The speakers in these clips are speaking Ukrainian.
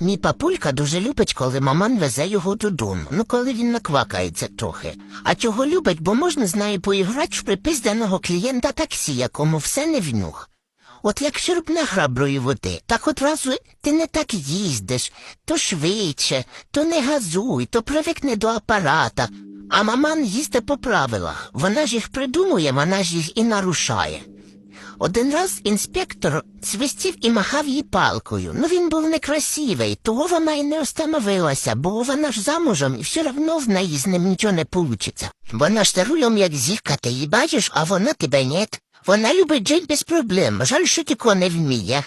Мій папулька дуже любить, коли маман везе його додому, ну коли він наквакається трохи. А чого любить, бо можна з нею поіграти в припизданого клієнта таксі, якому все не внюх. От як черпне граброї води, так одразу ти не так їздиш, то швидше, то не газуй, то привикне до апарата. А маман їздить по правилах. Вона ж їх придумує, вона ж їх і нарушає. Один раз інспектор свистів і махав їй палкою. Ну він був некрасивий, того вона й не остановилася, бо вона ж замужем і все одно в неї з ним нічого не получиться. Вона ж рулем як зірка, ти її бачиш, а вона тебе нет. Вона любить жить без проблем, жаль, що тільки не вміє.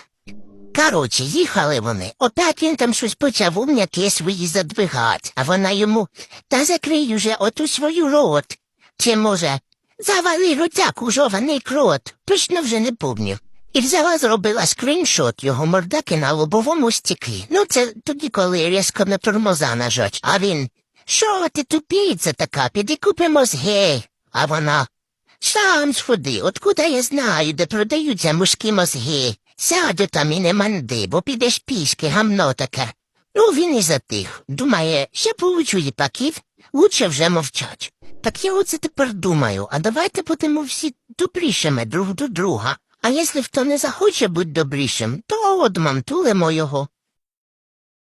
Короче, їхали вони. Опять він там щось почав умняки свої задвигати, а вона йому та закрий уже оту свою рот. Чи може завали ротяк у жований крот, точно вже не помню. І взяла зробила скріншот його мордаки на лобовому стеклі. Ну, це тоді, коли різко на тормоза нажать. А він Що ти тупіця така, піди купи мозги. А вона Сам сходи, откуда я знаю, де продаються мужські мозги. Сяду там і не манди, бо підеш пішки, гамно таке. Ну, він і затих. Думає, ще получу їпаків, лучше вже мовчать. Так я оце тепер думаю, а давайте будемо всі добрішими друг до друга. А якщо хто не захоче бути добрішим, то одмантулимо його.